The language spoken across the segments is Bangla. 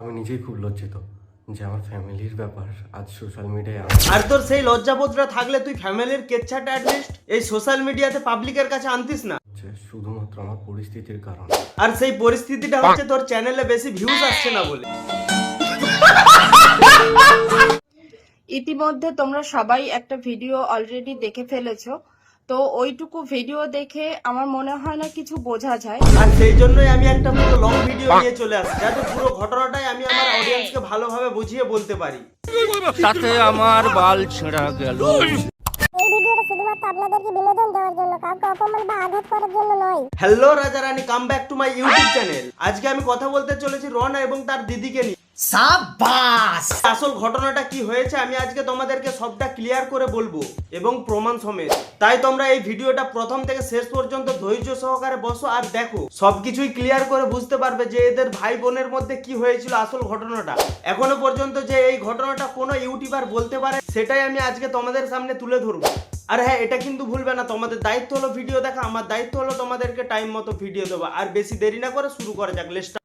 আমি নিজেই খুব লজ্জিত যে আমার ফ্যামিলির ব্যাপার আজ সোশ্যাল মিডিয়ায় আর তোর সেই লজ্জাবোধটা থাকলে তুই ফ্যামিলির কেচ্ছাটা অ্যাটলিস্ট এই সোশ্যাল মিডিয়াতে পাবলিকের কাছে আনতিস না? শুধুমাত্র আমার পরিস্থিতির কারণে। আর সেই পরিস্থিতিটা হচ্ছে তোর চ্যানেলে বেশি ভিউজ আসছে না বলে। ইতিমধ্যে তোমরা সবাই একটা ভিডিও অলরেডি দেখে ফেলেছো। তো ওইটুকু ভিডিও দেখে আমার মনে হয় না কিছু বোঝা যায়। আর সেই জন্যই আমি একটা পুরো লং ভিডিও নিয়ে চলে আসি যাতে পুরো ঘটনাটাই আমি আমার অডিয়েন্সকে ভালোভাবে বুঝিয়ে বলতে পারি। তাতে আমার বাল ছেঁড়া গেল। এই ভিডিওটা শুধুমাত্র আপনাদেরকে বিনোদন দেওয়ার জন্য কাউকে অপমান বা আঘাত করার জন্য নয় হ্যালো রাজা রানী come back to my YouTube channel আজকে আমি কথা বলতে চলেছি রনা এবং তার দিদিকে নিয়ে। আসল ঘটনাটা কি হয়েছে আমি আজকে তোমাদেরকে সবটা ক্লিয়ার করে বলব এবং প্রমাণ সমেত। তাই তোমরা এই ভিডিওটা প্রথম থেকে শেষ পর্যন্ত ধৈর্য সহকারে বসো আর দেখো। সবকিছুই ক্লিয়ার করে বুঝতে পারবে যে এদের ভাই বোনের মধ্যে কি হয়েছিল আসল ঘটনাটা। এখনও পর্যন্ত যে এই ঘটনাটা কোনো ইউটিউবার বলতে পারে, সেটাই আমি আজকে তোমাদের সামনে তুলে ধরবো। আর হ্যাঁ এটা কিন্তু ভুলবে না, তোমাদের দায়িত্ব হলো ভিডিও দেখা, আমার দায়িত্ব হলো তোমাদেরকে টাইম মতো ভিডিও দেওয়া। আর বেশি দেরি না করে শুরু করা যাক লেস্টা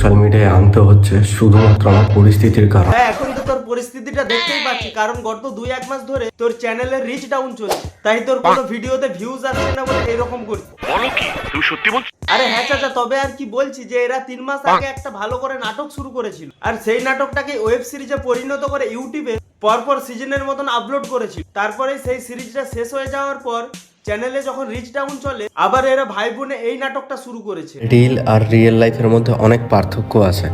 সোশ্যাল মিডিয়ায় আনতে হচ্ছে শুধুমাত্র আমার পরিস্থিতির কারণে। হ্যাঁ এখন তো তোর পরিস্থিতিটা দেখতেই পাচ্ছি কারণ গত দুই এক মাস ধরে তোর চ্যানেলের রিচ ডাউন চলছে। তাই তোর কোনো ভিডিওতে ভিউজ আসছে না বলে এরকম করছিস আরে হ্যাঁ চাচা তবে আর কি বলছি যে এরা তিন মাস আগে একটা ভালো করে নাটক শুরু করেছিল। আর সেই নাটকটাকে ওয়েব সিরিজে পরিণত করে ইউটিউবে পরপর সিজনের মতন আপলোড করেছিল। তারপরে সেই সিরিজটা শেষ হয়ে যাওয়ার পর চ্যানেলে যখন রিচ ডাউন চলে আবার এরা ভাই বোনে এই নাটকটা শুরু করেছে। রিল আর রিয়েল লাইফের মধ্যে অনেক পার্থক্য আছে।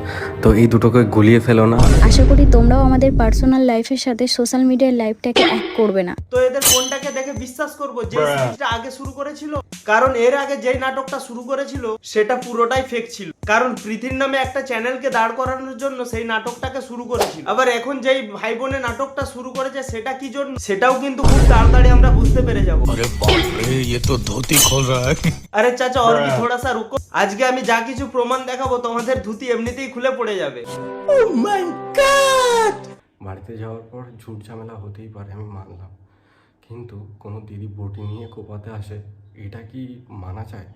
তো এই দুটোকে গুলিয়ে ফেলো না। আশা করি তোমরাও আমাদের পার্সোনাল লাইফের সাথে সোশ্যাল মিডিয়ার লাইফটাকে এক করবে না। তো এদের কোনটাকে দেখে বিশ্বাস করব যে সিরিজটা আগে শুরু করেছিল কারণ এর আগে যেই নাটকটা শুরু করেছিল সেটা পুরোটাই ফেক ছিল। কারণ পৃথিবীর নামে একটা চ্যানেলকে দাঁড় করানোর জন্য সেই নাটকটাকে শুরু করেছিল। আবার এখন যেই ভাই বোনে নাটকটা শুরু করেছে সেটা কি জন্য? সেটাও কিন্তু খুব তাড়াতাড়ি আমরা বুঝতে পেরে যাব। अरे बाप रे ये तो धोती खोल रहा है আরে চাচা और भी थोड़ा सा रुको আজকে আমি যা কিছু প্রমাণ দেখাবো তোমাদের ধুতি এমনিতেই খুলে পড়ে যাবে বাড়িতে যাওয়ার পর ঝুট ঝামেলা হতেই পারে আমি মানলাম কিন্তু কোনো দিদি বটি নিয়ে কোপাতে আসে এটা কি মানা চায়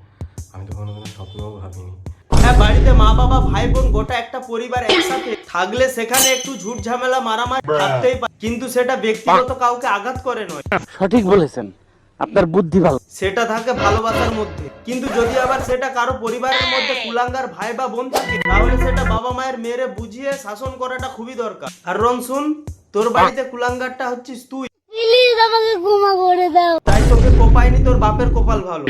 আমি তো কোনোদিনও স্বপ্নেও ভাবিনি হ্যাঁ বাড়িতে মা বাবা ভাই বোন গোটা একটা পরিবার একসাথে থাকলে সেখানে একটু ঝুট ঝামেলা মারামারি থাকতেই পারে কিন্তু সেটা ব্যক্তিগত কাউকে আঘাত করে নয় সঠিক বলেছেন আপনার বুদ্ধি ভালো। সেটা থাকে ভালোবাসার মধ্যে। কিন্তু যদি আবার সেটা কারও পরিবারের মধ্যে কুলাঙ্গার ভাই বা বোন থাকে, তাহলে সেটা বাবা মায়ের মেয়েরে বুঝিয়ে শাসন করাটা খুবই দরকার। আর রনসুন তোর বাড়িতে কুলাঙ্গারটা হচ্ছিস তুই। প্লিজ আমাকে ক্ষমা করে দাও। তাই তোকে কোপায়নি তোর বাপের কপাল ভালো।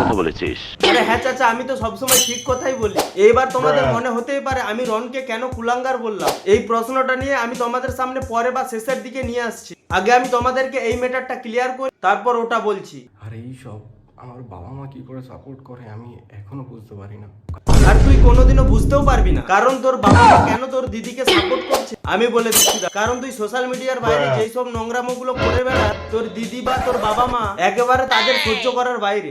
কথা বলেছিস। আরে হ্যাঁ চাচা আমি তো সবসময় ঠিক কথাই বলি। এইবার তোমাদের মনে হতেই পারে আমি রনকে কেন কুলাঙ্গার বললাম। এই প্রশ্নটা নিয়ে আমি তোমাদের সামনে পরে বা শেষের দিকে নিয়ে আসছি। আগে আমি তোমাদেরকে এই ম্যাটারটা ক্লিয়ার করি তারপর ওটা বলছি। আর এই সব আমার বাবা মা কি করে সাপোর্ট করে আমি এখনও বুঝতে পারি না। আর তুই কোনোদিনও বুঝতেও পারবি না। কারণ তোর বাবা মা কেন তোর দিদিকে সাপোর্ট করছে? আমি বলে দিচ্ছি। কারণ তুই সোশ্যাল মিডিয়ার বাইরে যেই সব নোংরামো গুলো করে বেড়া তোর দিদি বা তোর বাবা মা একেবারে তাদের সহ্য করার বাইরে।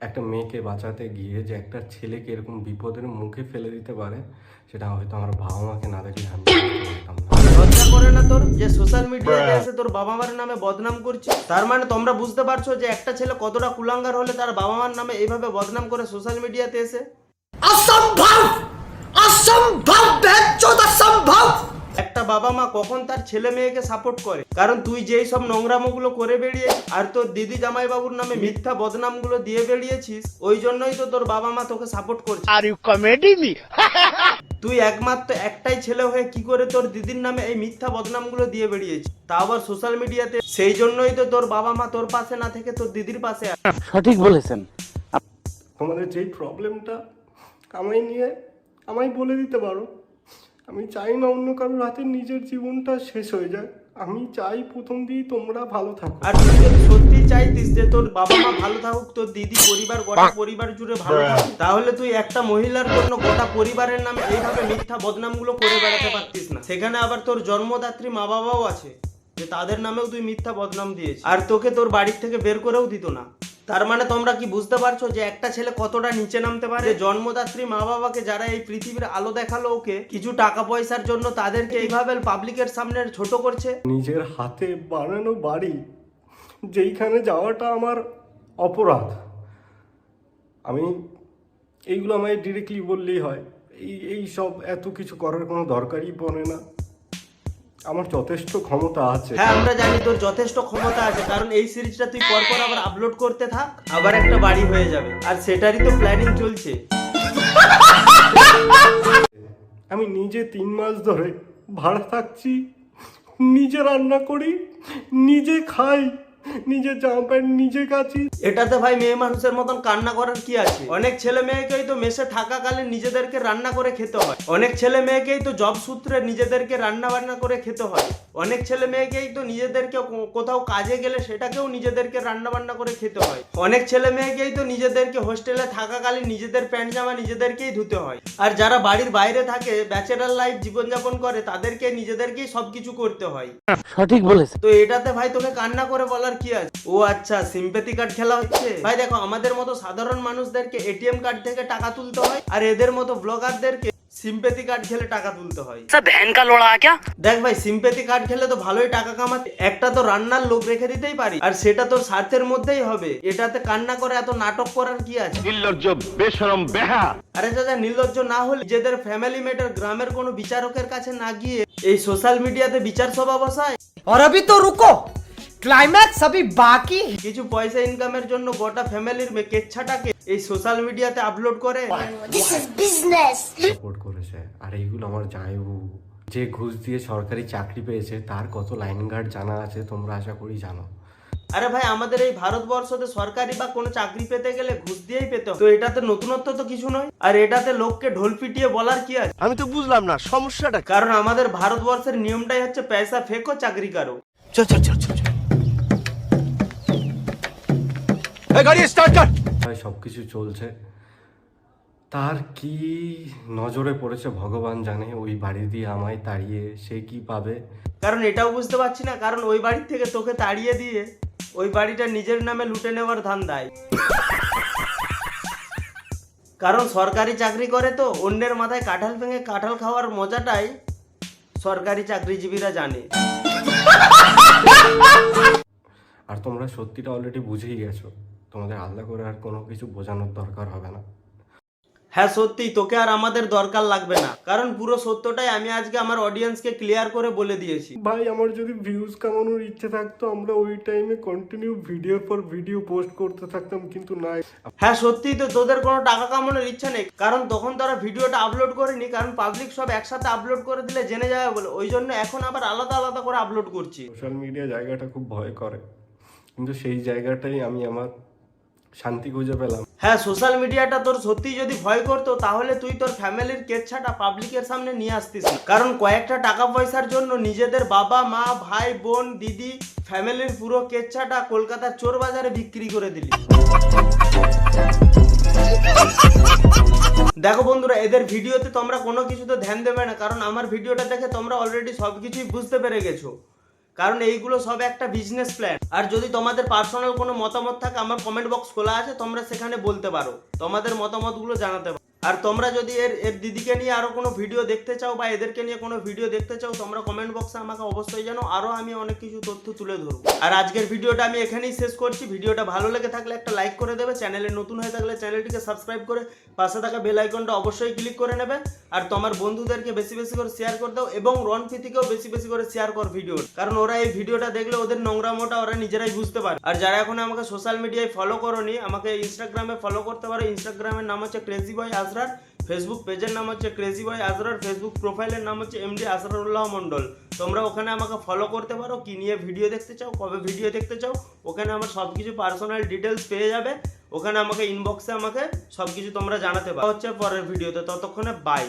একটা মেয়েকে বাঁচাতে গিয়ে যে একটা ছেলেকে এরকম বিপদের মুখে ফেলে দিতে পারে সেটা হয়তো আমার বাবা মাকে না দেখলে আমি বুঝতে পারতাম না। লজ্জা করে না তোর? যে সোশ্যাল মিডিয়াতে এসে তোর বাবা মার নামে বদনাম করছিস তার মানে তোমরা বুঝতে পারছ যে একটা ছেলে কতটা কুলাঙ্গার হলে তার বাবা মার নামে এইভাবে বদনাম করে সোশ্যাল মিডিয়াতে এসে? একটা বাবা মা কখন তার ছেলে মেয়েকে সাপোর্ট করে? কারণ তুই যেই সব নোংরামোগুলো করে বেরিয়ে আর তোর দিদি জামাই বাবুর নামে মিথ্যা বদনামগুলো দিয়ে বেরিয়েছিস ওই জন্যই তো তোর বাবা মা তোকে সাপোর্ট করছে। আর ইউ কমেডি মি তুই একমাত্র একটাই ছেলে হয়ে কি করে তোর দিদির নামে এই মিথ্যা বদনামগুলো দিয়ে বেরিয়েছিস তা আবার সোশ্যাল মিডিয়াতে সেই জন্যই তো তোর বাবা মা তোর পাশে না থেকে তোর দিদির পাশে আছে। সঠিক বলেছেন। তোমাদের যেই প্রবলেমটা আমায় নিয়ে আমায় বলে দিতে পারো। আমি চাই না অন্য কারোর হাতে নিজের জীবনটা শেষ হয়ে যায়। আমি চাই প্রথম দিয়েই তোমরা ভালো থাকো। আর তুই যদি সত্যি চাইতিস যে তোর বাবা মা ভালো থাকুক তোর দিদি পরিবার গোটা পরিবার জুড়ে ভালো থাকুক তাহলে তুই একটা মহিলার জন্য গোটা পরিবারের নামে এইভাবে মিথ্যা বদনামগুলো করে বেড়াতে পারতিস না। সেখানে আবার তোর জন্মদাত্রী মা বাবাও আছে যে তাদের নামেও তুই মিথ্যা বদনাম দিয়েছিস। আর তোকে তোর বাড়ির থেকে বের করেও দিত না। তার মানে তোমরা কি বুঝতে পারছ যে একটা ছেলে কতটা নিচে নামতে পারে? জন্মদাত্রী মা বাবাকে যারা এই পৃথিবীর আলো দেখাল ওকে, কিছু টাকা পয়সার জন্য তাদেরকে এইভাবে পাবলিকের সামনে ছোট করছে? নিজের হাতে বানানো বাড়ি, যেইখানে যাওয়াটা আমার অপরাধ। আমি এইগুলো আমায় ডিরেক্টলি বললেই হয়। এই এই সব এত কিছু করার কোনো দরকারই পড়ে না। আমার যথেষ্ট ক্ষমতা আছে। হ্যাঁ আমরা জানি তোর যথেষ্ট ক্ষমতা আছে কারণ এই সিরিজটা তুই পর পর আবার আপলোড করতে থাক আবার একটা বাড়ি হয়ে যাবে। আর সেটারই তো প্ল্যানিং চলছে। আমি নিজে তিন মাস ধরে ভাড়া থাকছি নিজে রান্না করি নিজে খাই। নিজে জামা প্যান্ট নিজে কাচি। এটাতে ভাই মেয়ে মানুষের মতন কান্না করার কি আছে? অনেক ছেলে মেয়েকেই তো মেসে থাকাকালীন নিজেদেরকে রান্না করে খেতে হয়। অনেক ছেলে মেয়েকেই তো জব সূত্রে নিজেদেরকে রান্না বান্না করে খেতে হয়। অনেক ছেলে মেয়েকেই তো নিজেদেরকে কোথাও কাজে গেলে সেটাকেও নিজেদেরকে রান্না বান্না করে খেতে হয়। অনেক ছেলে মেয়েকেই তো নিজেদেরকে হোস্টেলে থাকাকালীন নিজেদের প্যান্ট জামা নিজেদেরকেই ধুতে হয়। আর যারা বাড়ির বাইরে থাকে ব্যাচেলার লাইফ জীবনযাপন করে তাদেরকে নিজেদেরকেই সবকিছু করতে হয়। সঠিক বলেছেন। তো এটাতে ভাই তোকে কান্না করে বলার কি আছে ও আচ্ছা সিম্পেথি কার্ড খেলা হচ্ছে ভাই দেখো আমাদের মতো সাধারণ মানুষদেরকে এটিএম কার্ড থেকে টাকা তুলতে হয় আর এদের মতো ব্লগারদেরকে সিম্পেথি কার্ড খেলে টাকা তুলতে হয় দেখ ভাই সিম্পেথি কার্ড খেলে তো ভালোই টাকা কামাতে একটা তো রান্নার লোক রেখে দিতেই পারি আর সেটা তোর স্বার্থের মধ্যেই হবে এটাতে কান্না করে এত নাটক করার কি আছে নির্লজ্জ বেশরম বেহা আরে দাদা নির্লজ্জ না হলে নিজেদের ফ্যামিলি মেটার গ্রামের কোনো বিচারকের কাছে না গিয়ে এই সোশ্যাল মিডিয়াতে বিচার সভা বসায় और अभी तो रुको ক্লাইম্যাক্স সবই বাকি কিছু পয়সা ইনকামের জন্য গোটা ফ্যামিলির কেচ্ছাটাকে এই সোশ্যাল মিডিয়াতে আপলোড করে। দিস ইজ বিজনেস সাপোর্ট করেছে। আর এইগুলো আমার জামাইবাবু। যে ঘুষ দিয়ে সরকারি চাকরি পেয়েছে তার কত লাইন গার্ড জানা আছে তোমরা আশা করি জানো। আরে ভাই আমাদের এই ভারতবর্ষতে সরকারি বা কোনো চাকরি পেতে গেলে ঘুষ দিয়েই পেতে তো এটাতে নতুনত্ব তো কিছু নয়। আর এটাতে লোককে ঢোল পিটিয়ে বলার কি আছে? আমি তো বুঝলাম না সমস্যাটা কারণ আমাদের ভারতবর্ষের নিয়মটাই হচ্ছে পয়সা ফেকো চাকরি করো। চল চল চল। গাড়ি স্টার্ট কর। সব কিছু চলছে। তার কি নজরে পড়েছে ভগবান জানে ওই বাড়ি দিয়ে আমায় তাড়িয়ে সে কি পাবে? কারণ এটাও বুঝতে পারছি না কারণ ওই বাড়ির থেকে তোকে তাড়িয়ে দিয়ে ওই বাড়িটা নিজের নামে লুটে নেওয়ার ধান দেয় কারণ সরকারি চাকরি করে তো অন্যের মাথায় কাঁঠাল ভেঙে কাঁঠাল খাওয়ার মজাটাই সরকারি চাকরিজীবীরা জানে। আর তোমরা সত্যিটা অলরেডি বুঝেই গেছো। তোমাদের আলাদা করে আর কোনো কিছু বোঝানোর দরকার হবে না। হ্যাঁ সত্যি তোকে আর আমাদের দরকার লাগবে না। কারণ পুরো সত্যটাই আমি আজকে আমার অডিয়েন্সকে ক্লিয়ার করে বলে দিয়েছি। ভাই আমার যদি ভিউজ কামানোর ইচ্ছে থাকতো আমরা ওই টাইমে কন্টিনিউ ভিডিওর পর ভিডিও পোস্ট করতে থাকতাম কিন্তু নাই। হ্যাঁ সত্যি তো তোদের কোনো টাকা কামানোর ইচ্ছা নেই। কারণ তখন তারা ভিডিওটা আপলোড করেনি কারণ পাবলিক সব একসাথে আপলোড করে দিলে জেনে যাবে বলে। ওই জন্য এখন আবার আলাদা আলাদা করে আপলোড করছি। সোশ্যাল মিডিয়া জায়গাটা খুব ভয় করে। কিন্তু সেই জায়গাটাই আমি আমার শান্তি খুঁজে পেলাম। হ্যাঁ সোশ্যাল মিডিয়াটা তোর সত্যি যদি ভয় করতো, তাহলে তুই তোর ফ্যামিলির কেচ্ছাটা পাবলিকের সামনে নিয়ে আসতিস। কারণ কয়েকটা টাকা পয়সার জন্য নিজেদের বাবা, মা, ভাই, বোন, দিদি, ফ্যামিলির পুরো কেচ্ছাটা কলকাতার চোর বাজারে বিক্রি করে দিলি। দেখো বন্ধুরা, এদের ভিডিওতে তোমরা কোনো কিছুতে ধ্যান দেবে না, কারণ আমার ভিডিওটা দেখে তোমরা অলরেডি সব কিছুই বুঝতে পেরে গেছো। কারণ এইগুলো সব একটা বিজনেস প্ল্যান আর যদি তোমাদের পার্সোনাল কোনো মতামত থাকে, আমার কমেন্ট বক্স খোলা আছে, তোমরা সেখানে বলতে পারো। তোমাদের মতামতগুলো জানাতে পারো। আর তোমরা যদি এর এর দিদিকে নিয়ে আরও কোনো ভিডিও দেখতে চাও বা এদেরকে নিয়ে কোনো ভিডিও দেখতে চাও, তোমরা কমেন্ট বক্সে আমাকে অবশ্যই জানো, আরও আমি অনেক কিছু তথ্য তুলে ধরবো। আর আজকের ভিডিওটা আমি এখানেই শেষ করছি। ভিডিওটা ভালো লেগে থাকলে একটা লাইক করে দেবে। চ্যানেলে নতুন হয়ে থাকলে চ্যানেলটিকে সাবস্ক্রাইব করে পাশে থাকা বেল আইকনটা অবশ্যই ক্লিক করে নেবে। আর তোমার বন্ধুদেরকে বেশি বেশি করে শেয়ার করে দাও এবং রন প্রীতিকেও বেশি বেশি করে শেয়ার কর ভিডিও কারণ ওরা এই ভিডিওটা দেখলে ওদের নোংরামোটা ওরা নিজেরাই বুঝতে পারে। আর যারা এখন আমাকে সোশ্যাল মিডিয়ায় ফলো করোনি, আমাকে ইনস্টাগ্রামে ফলো করতে পারো। ইনস্টাগ্রামের নাম হচ্ছে ক্রেজি বয় আজরার ফেসবুক পেজের নাম হচ্ছে ক্রেজি বয় আসরার ফেসবুক প্রোফাইলের নাম হচ্ছে এমডি আসরারুল্লাহ মণ্ডল। তোমরা ওখানে আমাকে ফলো করতে পারো, কি নিয়ে ভিডিও দেখতে চাও, কবে ভিডিও দেখতে চাও, ওখানে আমার সব কিছু পার্সোনাল ডিটেলস পেয়ে যাবে। ওখানে আমাকে ইনবক্সে আমাকে সব কিছু তোমরা জানাতে পারো। হচ্ছে পরের ভিডিওতে ততক্ষণে বাই